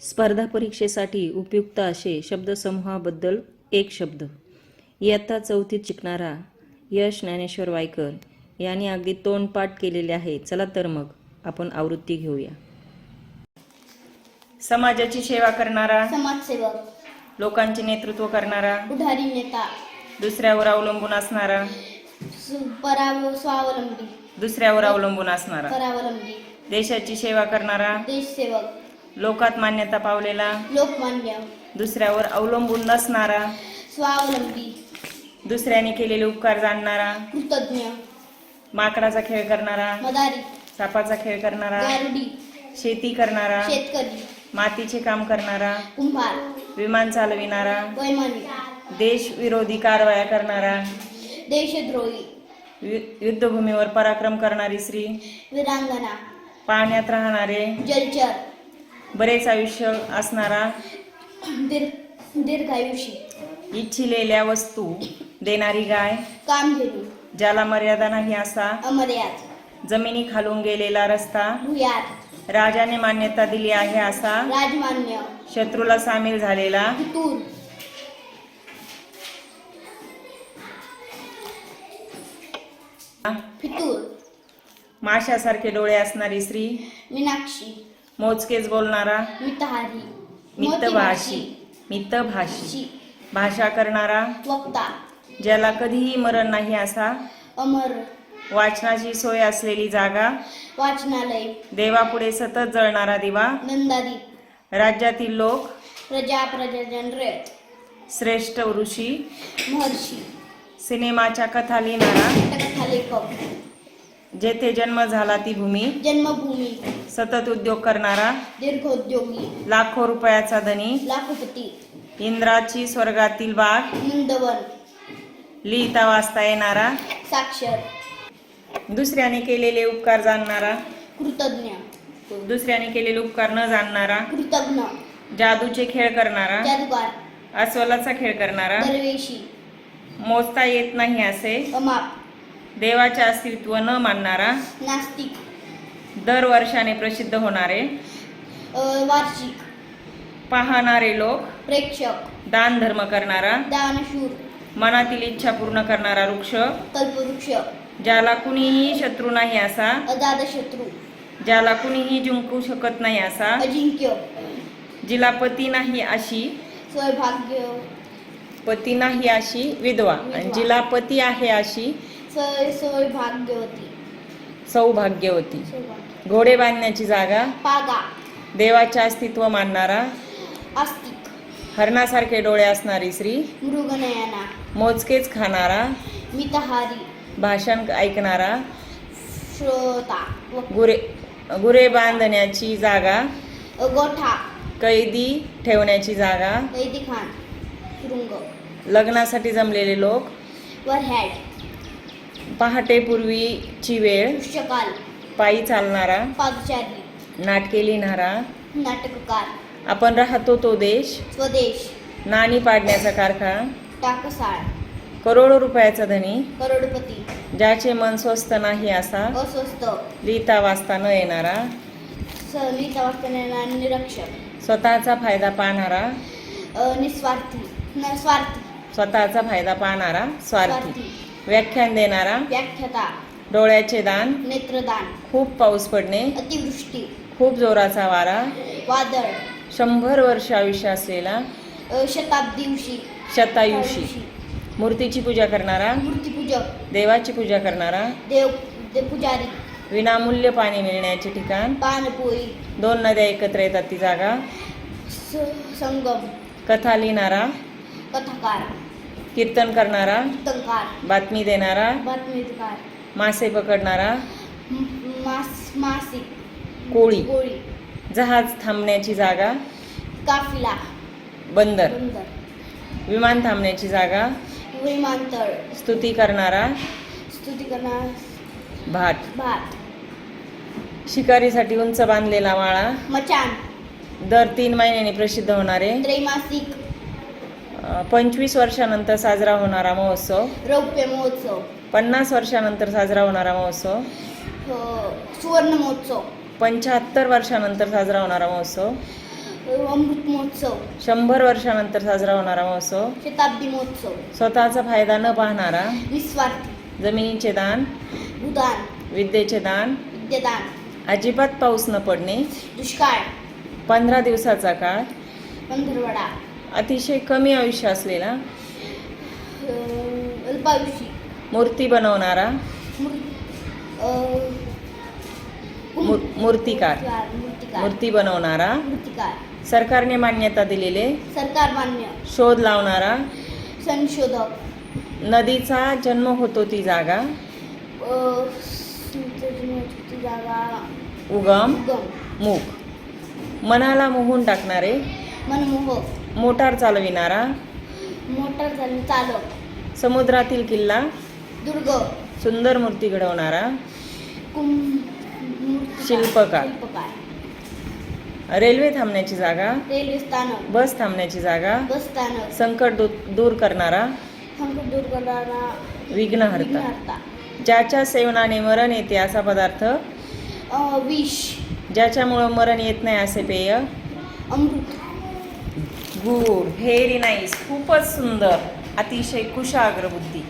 स्पर्धा परीक्षेसाठी उपयुक्त असे शब्दसमूहाबद्दल एक शब्द. इयत्ता चौथीत शिकणारा यश ज्ञानेश्वर वायकर यांनी अगदी तोंडपाठ केलेले आहे. चला तर मग आपण आवृत्ती घेऊया. समाजाची सेवा करणारा समाजसेवक लोकांचे नेतृत्व करणारा पुढारी नेता दुसऱ्यावर अवलंबून असणारा सु- पराव स्वावलंबी दुसऱ्यावर अवलंबून असणारा परावलंबी देशाची सेवा करणारा देशसेवक लोकात मान्यता पावलेला. लोकमान्य. दुसऱ्यावर अवलंबून नसणारा. स्वावलंबी. दुसऱ्याने केलेले उपकार जाणणारा. कृतज्ञ. माकडाचा खेळ करणारा. मदारी. सापाचा खेळ करणारा. गारुडी. शेती करणारा. शेतकरी. मातीचे काम करणारा. कुंभार. विमान चालविणारा. वैमानिक. देश विरोधी कारवाया करणारा. देशद्रोही. यु- युद्धभूमीवर पराक्रम करणारी स्त्री वीरांगना. पाण्यात राहणारे. जलचर. बरेच आयुष्य असणारा दीर्घ दीर्घायुषी. इच्छिलेल्या वस्तू देणारी गाय कामधेनू. ज्याला मर्यादा नाही असा अमर्याद. जमिनी खालून गेलेला रस्ता भुयार राजाने मान्यता दिली आहे असा राजमान्य. शत्रूला सामील झालेला फितूर. फितूर. माशासारखे डोळे असणारी स्त्री मीनाक्षी. मोजकेच बोलणारा मितहारी मितभाषी मितभाषी भाषा. करणारा वक्ता. ज्याला कधीही मरण नाही असा अमर. वाचनाची सोय असलेली जागा. वाचनालय. देवापुढे सतत जळणारा दिवा. नंदादीप राज्यातील लोक. प्रजा प्रजाजन रयत श्रेष्ठ ऋषी. महर्षी. सिनेमाच्या कथा लिहिणारा. नाटकथा लेखक. जेथे जन्म झाला ती भूमी. जन्मभूमी. सतत उद्योग करणारा दीर्घोद्योगी लाखो रुपयाचा धनी लाखोपती इंद्राची स्वर्गातील बाग नंदवन लिहिता वाचता येणारा साक्षर दुसऱ्याने केलेले उपकार जाणणारा कृतज्ञ दुसऱ्याने केलेले उपकार न जाणणारा कृतज्ञ जादूचे खेळ करणारा जादूगार अस्वलाचा खेळ करणारा दरवेशी मोजता येत नाही असे अमाप देवाचे अस्तित्व न मानणारा नास्तिक दर वर्षाने प्रसिद्ध होणारे वार्षिक. पाहणारे लोक प्रेक्षक. दान धर्म करणारा दानशूर. मनातील इच्छा पूर्ण करणारा वृक्ष कल्पवृक्ष. ज्याला कुणीही शत्रू नाही असा अजातशत्रू. ज्याला कुणीही जिंकू शकत नाही असा अजिंक्य. जिला पती नाही अशी सौभाग्य. पती नाही अशी विधवा. आणि जिला पती आहे अशी सौ- सौभाग्यवती. सौभाग्यवती. सौभाग्य. घोडे बांधण्याची जागा. पागा देवाचे अस्तित्व मानणारा. आस्तिक हरणासारखे डोळे असणारी स्त्री. मृगनयना. मोजकेच खाणारा. मितहारी. भाषण ऐकणारा. श्रोता. गुरे गुरे बांधण्याची जागा. गोठा. कैदी ठेवण्याची जागा. कैदी खान. तुरुंग. लग्नासाठी जमलेले लोक. वरहॅड. पहाटे पूर्वीची वेळ. पुष्यकाल. पायी चालणारा पादचारी नाटके लिहिणारा नाटककार आपण राहतो तो देश स्वदेश नाणी पाडण्याचा कारखाना टाकसाळ करोडो रुपयाचा धनी करोडपती ज्याचे मन स्वस्त नाही असा अस्वस्थ लिहिता वाचता न येणारा सहलिता वाचण्याला निरक्षर स्वतःचा फायदा पाहणारा निस्वार्थी स्वार्थी स्वतःचा फायदा पाहणारा स्वार्थी. व्याख्यान देणारा व्याख्याता डोळ्याचे दान नेत्रदान खूप पाऊस पडणे अतिवृष्टी खूप जोराचा वारा वादळ शंभर वर्ष आयुष्य असलेला अ, शताब्दीवशी शतायुषी मूर्तीची पूजा करणारा मूर्तीपूजक देवाची पूजा करणारा देव दे पुजारी विनामूल्य पाणी मिळण्याचे ठिकाण पानपोई दोन नद्या एकत्र येतात ती जागा स- संगम कथा लिहिणारा कथाकार कीर्तन करणारा कीर्तनकार बातमी देणारा बातमीकार मासे पकडणारा? मास मासिक कोळी. जहाज थांबण्याची जागा? काफिला. बंदर. विमान थांबण्याची जागा? विमानतळ. स्तुती करणारा? स्तुती करणार. भाट. भात शिकारीसाठी उंच बांधलेला माळा? मचान. दर तीन महिन्यांनी प्रसिद्ध होणारे? त्रैमासिक. पंचवीस वर्षानंतर साजरा होणारा महोत्सव? रौप्य महोत्सव. पन्नास वर्षानंतर साजरा होणारा महोत्सव? अ, सुवर्ण महोत्सव. पंच्याहत्तर वर्षानंतर साजरा होणारा महोत्सव? अमृत महोत्सव. शंभर वर्षानंतर साजरा होणारा महोत्सव? शताब्दी महोत्सव. स्वतःचा फायदा न पाहणारा? निस्वार्थी. जमिनीचे दान? उदान विद्येचे दान? विद्यादान. अजिबात पाऊस न पडणे? दुष्काळ. पंधरा दिवसाचा काळ? पंधरवडा. अतिशय कमी आयुष्य असलेला? अल्पायुषी. मूर्ती बनवणारा? मूर्तिकार. मूर्ती बनवणारा? सरकारने मान्यता दिलेले? सरकार मान्य. शोध लावणारा? संशोधक. नदीचा जन्म होतो ती जागा? उगम? मूक मनाला मोहून टाकणारे? मनमोहक मोटार चालविणारा? मोटर चालू चालक. समुद्रातील किल्ला? दुर्ग. सुंदर मूर्ती घडवणारा शिल्पकार. रेल्वे थांबण्याची जागा? रेल्वे स्थानक. बस थांबण्याची जागा? बस स्थानक. संकट दूर करणारा संकट दूर करणारा विघ्नहर्ता. ज्याच्या सेवनाने मरण येते असा पदार्थ? विष. ज्याच्यामुळं मरण येत नाही असे पेय? अमृत. गुड. व्हेरी नाईस खूपच सुंदर. अतिशय कुशाग्र बुद्धी.